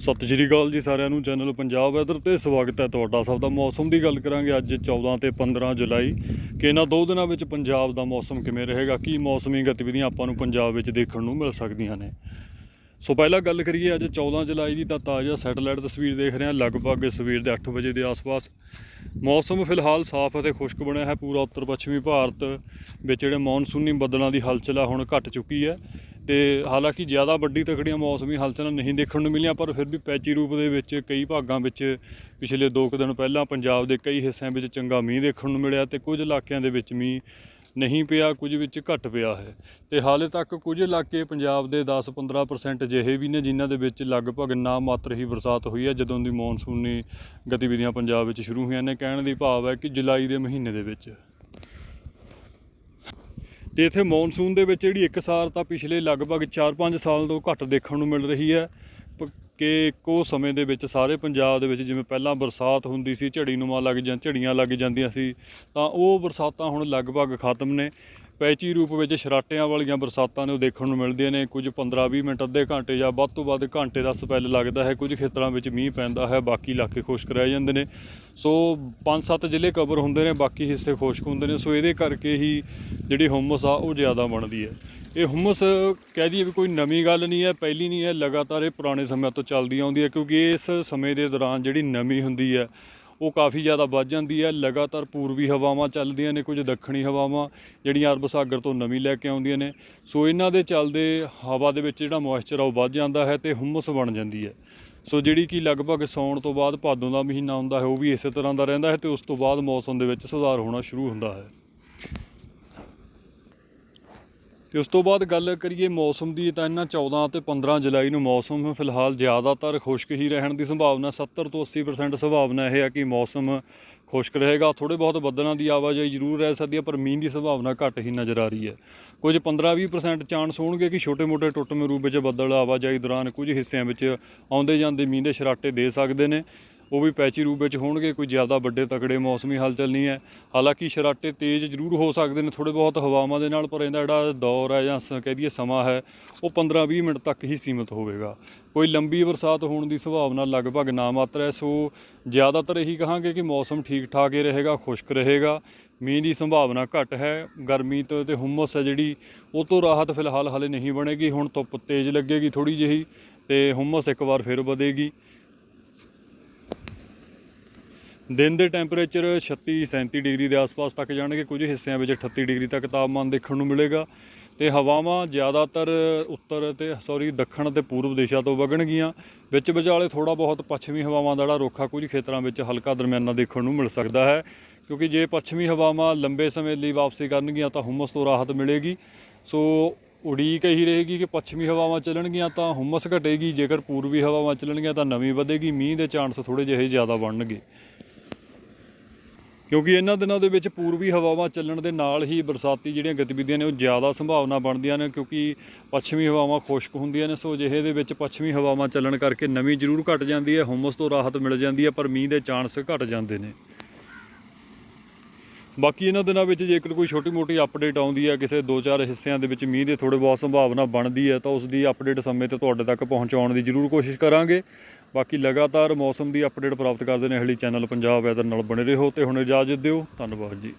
ਸਤਿ ਸ਼੍ਰੀ ਅਕਾਲ ਜੀ ਸਾਰਿਆਂ ਨੂੰ ਚੈਨਲ ਪੰਜਾਬ ਵੈਦਰ ਤੇ ਸਵਾਗਤ ਹੈ ਤੁਹਾਡਾ, ਸਭ ਦਾ ਮੌਸਮ ਦੀ ਗੱਲ ਕਰਾਂਗੇ ਅੱਜ 14 ਤੇ 15 ਜੁਲਾਈ। ਕਿ ਇਹਨਾਂ ਦੋ ਦਿਨਾਂ ਵਿੱਚ ਪੰਜਾਬ ਦਾ ਮੌਸਮ ਕਿਵੇਂ ਰਹੇਗਾ, ਕੀ ਮੌਸਮੀ ਗਤੀਵਿਧੀਆਂ ਆਪਾਂ ਨੂੰ ਪੰਜਾਬ ਵਿੱਚ ਦੇਖਣ ਨੂੰ ਮਿਲ ਸਕਦੀਆਂ ਨੇ। ਸੋ ਪਹਿਲਾਂ ਗੱਲ ਕਰੀਏ ਅੱਜ 14 ਜੁਲਾਈ ਦੀ ਤਾਂ ਤਾਜ਼ਾ ਸੈਟੇਲਾਈਟ ਤਸਵੀਰ ਦੇਖ ਰਹੇ ਹਾਂ, ਲਗਭਗ ਸਵੇਰ ਦੇ 8 ਵਜੇ ਦੇ ਆਸ-ਪਾਸ। ਮੌਸਮ ਫਿਲਹਾਲ ਸਾਫ਼ ਅਤੇ ਖੁਸ਼ਕ ਬਣਿਆ ਹੈ, ਪੂਰਾ ਉੱਤਰ ਪੱਛਮੀ ਭਾਰਤ ਵਿੱਚ ਜਿਹੜੇ ਮੌਨਸੂਨੀ ਬੱਦਲਾਂ ਦੀ ਹਲਚਲ ਆ, ਹੁਣ ਘਟ ਚੁੱਕੀ ਹੈ। ਤੇ ਹਾਲਾਂਕਿ ਜ਼ਿਆਦਾ ਵੱਡੀ ਤਕੜੀਆਂ ਮੌਸਮੀ ਹਲਚਲਾਂ ਨਹੀਂ ਦੇਖਣ ਨੂੰ ਮਿਲੀਆਂ, ਪਰ ਫਿਰ ਵੀ ਪੈਚੀ ਰੂਪ ਦੇ ਵਿੱਚ ਕਈ ਭਾਗਾਂ ਵਿੱਚ ਪਿਛਲੇ 2 ਕੁ ਦਿਨ ਪਹਿਲਾਂ ਪੰਜਾਬ ਦੇ ਕਈ ਹਿੱਸਿਆਂ ਵਿੱਚ ਚੰਗਾ ਮੀਂਹ ਦੇਖਣ ਨੂੰ ਮਿਲਿਆ ਤੇ ਕੁਝ ਇਲਾਕਿਆਂ ਦੇ ਵਿੱਚ ਮੀਂਹ ਨਹੀਂ ਪਿਆ, ਕੁਝ ਵਿੱਚ ਘੱਟ ਪਿਆ ਹੈ। ਤੇ ਹਾਲੇ ਤੱਕ ਕੁਝ ਇਲਾਕੇ ਪੰਜਾਬ ਦੇ 10-15% ਅਜਿਹੇ ਵੀ ਨੇ ਜਿਨ੍ਹਾਂ ਦੇ ਵਿੱਚ ਲਗਭਗ ਨਾ ਮਾਤਰ ਹੀ ਬਰਸਾਤ ਹੋਈ ਹੈ, ਜਦੋਂ ਦੀ ਮੌਨਸੂਨੀ ਗਤੀਵਿਧੀਆਂ ਪੰਜਾਬ ਵਿੱਚ ਸ਼ੁਰੂ ਹੋਈਆਂ ਨੇ। ਕਹਿਣ ਦੀ ਭਾਵ ਹੈ ਕਿ ਜੁਲਾਈ ਦੇ ਮਹੀਨੇ ਦੇ ਵਿੱਚ। ਤੇ ਇੱਥੇ ਮੌਨਸੂਨ ਦੇ ਵਿੱਚ ਜਿਹੜੀ ਇੱਕਸਾਰ ਤਾਂ ਪਿਛਲੇ ਲਗਭਗ 4-5 ਸਾਲ ਤੋਂ ਘੱਟ ਦੇਖਣ ਨੂੰ ਮਿਲ ਰਹੀ ਹੈ, ਪ- ਕਿ ਇੱਕੋ ਸਮੇਂ ਦੇ ਵਿੱਚ ਸਾਰੇ ਪੰਜਾਬ ਦੇ ਵਿੱਚ ਜਿਵੇਂ ਪਹਿਲਾਂ ਬਰਸਾਤ ਹੁੰਦੀ ਸੀ ਝੜੀ ਨੂੰਮਾਂ ਲੱਗ ਜਾਂ ਝੜੀਆਂ ਲੱਗ ਜਾਂਦੀਆਂ ਸੀ, ਤਾਂ ਉਹ ਬਰਸਾਤਾਂ ਹੁਣ ਲਗਭਗ ਖਤਮ ਨੇ। ਪੈਚੀ ਰੂਪ ਵਿੱਚ ਸ਼ਰਾਟਿਆਂ ਵਾਲੀਆਂ ਬਰਸਾਤਾਂ ਨੇ ਉਹ ਦੇਖਣ ਨੂੰ ਮਿਲਦੀਆਂ ਨੇ। ਕੁਝ 15-20 ਮਿੰਟ ਅੱਧੇ ਘੰਟੇ ਜਾਂ ਵੱਧ ਤੋਂ ਵੱਧ ਘੰਟੇ ਦਾ ਸਪੈਲ ਲੱਗਦਾ ਹੈ। ਕੁਝ ਖੇਤਰਾਂ ਵਿੱਚ ਮੀਂਹ ਪੈਂਦਾ ਹੈ। ਬਾਕੀ ਇਲਾਕੇ ਖੁਸ਼ਕ ਰਹਿ ਜਾਂਦੇ ਨੇ। ਸੋ 5-7 ਜ਼ਿਲ੍ਹੇ ਕਵਰ ਹੁੰਦੇ ਨੇ, ਬਾਕੀ ਹਿੱਸੇ ਖੁਸ਼ਕ ਹੁੰਦੇ ਨੇ। ਸੋ ਇਹਦੇ ਕਰਕੇ ਹੀ ਜਿਹੜੀ ਹੁਮਸ ਆ, ਉਹ ਜ਼ਿਆਦਾ ਬਣਦੀ ਹੈ। ਇਹ ਹੁਮਸ ਕਹਿ ਦਈਏ ਵੀ ਕੋਈ ਨਵੀਂ ਗੱਲ ਨਹੀਂ ਹੈ, ਪਹਿਲੀ ਨਹੀਂ ਹੈ। ਲਗਾਤਾਰ ਇਹ ਪੁਰਾਣੇ ਸਮਿਆਂ ਤੋਂ ਚੱਲਦੀ ਆਉਂਦੀ ਹੈ ਕਿਉਂਕਿ ਇਸ ਸਮੇਂ ਦੇ ਦੌਰਾਨ ਜਿਹੜੀ ਨਮੀ ਹੁੰਦੀ ਹੈ ਉਹ ਕਾਫੀ ਜ਼ਿਆਦਾ ਵੱਧ ਜਾਂਦੀ ਹੈ। ਲਗਾਤਾਰ ਪੂਰਬੀ ਹਵਾਵਾਂ ਚੱਲਦੀਆਂ ਨੇ, ਕੁਝ ਦੱਖਣੀ ਹਵਾਵਾਂ ਜਿਹੜੀਆਂ ਅਰਬ ਸਾਗਰ ਤੋਂ ਨਵੀਂ ਲੈ ਕੇ ਆਉਂਦੀਆਂ ਨੇ। ਸੋ ਇਹਨਾਂ ਦੇ ਚੱਲਦੇ ਹਵਾ ਦੇ ਵਿੱਚ ਜਿਹੜਾ ਮੋਇਸਚਰ ਆ ਉਹ ਵੱਧ ਜਾਂਦਾ ਹੈ ਤੇ ਹੁਮਸ ਬਣ ਜਾਂਦੀ ਹੈ। ਸੋ ਜਿਹੜੀ ਕਿ ਲਗਭਗ ਸੌਣ ਤੋਂ ਬਾਅਦ ਭਾਦੋਂ ਦਾ ਮਹੀਨਾ ਹੁੰਦਾ ਹੈ, ਉਹ ਵੀ ਇਸੇ ਤਰ੍ਹਾਂ ਦਾ ਰਹਿੰਦਾ ਹੈ ਤੇ ਉਸ ਤੋਂ ਬਾਅਦ ਮੌਸਮ ਦੇ ਵਿੱਚ ਸੁਧਾਰ ਹੋਣਾ ਸ਼ੁਰੂ ਹੁੰਦਾ ਹੈ। ਤੇ ਉਸ ਤੋਂ ਬਾਅਦ ਗੱਲ ਕਰੀਏ ਮੌਸਮ ਦੀ, ਤਾਂ ਇਹਨਾਂ 14 ਤੇ 15 ਜੁਲਾਈ ਨੂੰ ਮੌਸਮ ਫਿਲਹਾਲ ਜ਼ਿਆਦਾਤਰ ਖੁਸ਼ਕ ਹੀ ਰਹਿਣ ਦੀ ਸੰਭਾਵਨਾ 70 ਤੋਂ 80% ਸੰਭਾਵਨਾ ਇਹ ਹੈ ਕਿ ਮੌਸਮ ਖੁਸ਼ਕ ਰਹੇਗਾ। ਥੋੜੇ ਬਹੁਤ ਬੱਦਲਾਂ ਦੀ ਆਵਾਜਾਈ ਜ਼ਰੂਰ ਰਹਿ ਸਕਦੀ ਹੈ, ਪਰ ਮੀਂਹ ਦੀ ਸੰਭਾਵਨਾ ਘੱਟ ਹੀ ਨਜ਼ਰ ਆ ਰਹੀ ਹੈ। ਕੁਝ 15-20% ਚਾਂਸ ਹੋਣਗੇ ਕਿ ਛੋਟੇ-ਮੋਟੇ ਟੁੱਟਵੇਂ ਰੂਪ ਵਿੱਚ ਬੱਦਲ ਆਵਾਜਾਈ ਦੌਰਾਨ ਕੁਝ ਹਿੱਸਿਆਂ ਵਿੱਚ ਆਉਂਦੇ ਜਾਂਦੇ ਮੀਂਹ ਦੇ ਸ਼ਰਾਟੇ ਦੇ ਸਕਦੇ ਨੇ। ਉਹ ਵੀ ਪੈਚੀ ਰੂਪ ਵਿੱਚ ਹੋਣਗੇ, ਕੋਈ ਜ਼ਿਆਦਾ ਵੱਡੇ ਤਕੜੇ ਮੌਸਮੀ ਹਲਚਲ ਨਹੀਂ ਹੈ। ਹਾਲਾਂਕਿ ਸ਼ਰਾਟੇ ਤੇਜ਼ ਜ਼ਰੂਰ ਹੋ ਸਕਦੇ ਨੇ ਥੋੜੇ ਬਹੁਤ ਹਵਾਵਾਂ ਦੇ ਨਾਲ, ਪਰ ਇਹਦਾ ਜਿਹੜਾ ਦੌਰ ਹੈ ਜਾਂ ਸ- ਕਹਿ ਦਈਏ ਸਮਾਂ ਹੈ, ਉਹ 15-20 ਮਿੰਟ ਤੱਕ ਹੀ ਸੀਮਿਤ ਹੋਵੇਗਾ। ਕੋਈ ਲੰਬੀ ਬਰਸਾਤ ਹੋਣ ਦੀ ਸੰਭਾਵਨਾ ਲਗਭਗ ਨਾ ਮਾਤਰ ਹੈ, ਸੋ ਜ਼ਿਆਦਾਤਰ ਇਹੀ ਕਹਾਂਗੇ ਕਿ ਮੌਸਮ ਠੀਕ ਠਾਕ ਹੀ ਰਹੇਗਾ, ਖੁਸ਼ਕ ਰਹੇਗਾ। ਮੀਂਹ ਦੀ ਸੰਭਾਵਨਾ ਘੱਟ ਹੈ, ਗਰਮੀ ਤੋਂ, ਤੇ ਹੁਮਸ ਹੈ ਜਿਹੜੀ, ਉਹ ਤੋਂ ਰਾਹਤ ਫਿਲਹਾਲ ਹਾਲੇ ਨਹੀਂ ਬਣੇਗੀ। ਹੁਣ ਧੁੱਪ ਤੇਜ਼ ਲੱਗੇਗੀ ਥੋੜੀ ਜਿਹੀ ਤੇ ਹੁਮਸ ਇੱਕ ਵਾਰ ਫਿਰ ਵਧੇਗੀ। ਦਿਨ ਦੇ ਟੈਂਪਰੇਚਰ 36 37 ਡਿਗਰੀ ਦੇ ਆਸ-ਪਾਸ ਤੱਕ ਜਾਣਗੇ। ਕੁਝ ਹਿੱਸਿਆਂ ਵਿੱਚ 38 ਡਿਗਰੀ ਤੱਕ ਤਾਪਮਾਨ ਦੇਖਣ ਨੂੰ ਮਿਲੇਗਾ ਤੇ ਹਵਾਵਾਂ ਜ਼ਿਆਦਾਤਰ ਉੱਤਰ ਤੇ, ਸੌਰੀ, ਦੱਖਣ ਤੇ ਪੂਰਬ ਦਿਸ਼ਾ ਤੋਂ ਵਗਣਗੀਆਂ। ਵਿੱਚ ਵਿਚਾਲੇ ਥੋੜਾ ਬਹੁਤ ਪੱਛਮੀ ਹਵਾਵਾਂ ਦਾ ਜਿਹੜਾ ਰੋਖਾ ਕੁਝ ਖੇਤਰਾਂ ਵਿੱਚ ਹਲਕਾ ਦਰਮਿਆਨਾ ਦੇਖਣ ਨੂੰ ਮਿਲ ਸਕਦਾ ਹੈ। ਕਿਉਂਕਿ ਜੇ ਪੱਛਮੀ ਹਵਾਵਾਂ ਲੰਬੇ ਸਮੇਂ ਲਈ ਵਾਪਸੀ ਕਰਨਗੀਆਂ ਤਾਂ ਹੁਮਸ ਤੋਂ ਰਾਹਤ ਮਿਲੇਗੀ। ਸੋ ਉਡੀਕ ਇਹੀ ਰਹੇਗੀ ਕਿ ਪੱਛਮੀ ਹਵਾਵਾਂ ਚੱਲਣਗੀਆਂ ਤਾਂ ਹੁਮਸ ਘਟੇਗੀ। ਜੇਕਰ ਪੂਰਬੀ ਹਵਾਵਾਂ ਚੱਲਣਗੀਆਂ ਤਾਂ ਨਮੀ ਵਧੇਗੀ। ਮੀਂਹ ਦੇ ਚਾਂਸ ਥੋੜੇ ਜਿਹੇ ਜ਼ਿਆਦਾ ਬਣਨਗੇ। ਕਿਉਂਕਿ ਇਹਨਾਂ ਦਿਨਾਂ ਦੇ ਵਿੱਚ ਪੂਰਬੀ ਹਵਾਵਾਂ ਚੱਲਣ ਦੇ ਨਾਲ ਹੀ ਬਰਸਾਤੀ ਜਿਹੜੀਆਂ ਗਤੀਵਿਧੀਆਂ ਨੇ ਉਹ ਜ਼ਿਆਦਾ ਸੰਭਾਵਨਾ ਬਣਦੀਆਂ ਨੇ ਕਿਉਂਕਿ ਪੱਛਮੀ ਹਵਾਵਾਂ ਖੁਸ਼ਕ ਹੁੰਦੀਆਂ ਨੇ, ਸੋ ਜਿਹੇ ਦੇ ਵਿੱਚ ਪੱਛਮੀ ਹਵਾਵਾਂ ਚੱਲਣ ਕਰਕੇ ਨਮੀ ਜ਼ਰੂਰ ਘਟ ਜਾਂਦੀ ਹੈ, ਹੁਮਸ ਤੋਂ ਰਾਹਤ ਮਿਲ ਜਾਂਦੀ ਹੈ, ਪਰ ਮੀਂਹ ਦੇ ਚਾਂਸ ਘਟ ਜਾਂਦੇ ਨੇ। ਬਾਕੀ ਇਹਨਾਂ ਦਿਨਾਂ ਵਿੱਚ ਜੇਕਰ ਕੋਈ ਛੋਟੀ-ਮੋਟੀ ਅਪਡੇਟ ਆਉਂਦੀ ਹੈ, ਕਿਸੇ 2-4 ਹਿੱਸਿਆਂ ਦੇ ਵਿੱਚ ਮੀਂਹ ਦੇ ਥੋੜੇ ਬਹੁਤ ਸੰਭਾਵਨਾ ਬਣਦੀ ਹੈ, ਤਾਂ ਉਸ ਦੀ ਅਪਡੇਟ ਸਮੇਂ ਤੇ ਤੁਹਾਡੇ ਤੱਕ ਪਹੁੰਚਾਉਣ ਦੀ ਜ਼ਰੂਰ ਕੋਸ਼ਿਸ਼ ਕਰਾਂਗੇ। ਬਾਕੀ ਲਗਾਤਾਰ ਮੌਸਮ ਦੀ ਅਪਡੇਟ ਪ੍ਰਾਪਤ ਕਰਦੇ ਨੇ ਹਲੀ ਚੈਨਲ ਪੰਜਾਬ ਵੈਦਰ ਨਾਲ ਬਣੇ ਰਹੋ ਤੇ ਹੁਣ ਇਜਾਜ਼ਤ ਦਿਓ। ਧੰਨਵਾਦ ਜੀ।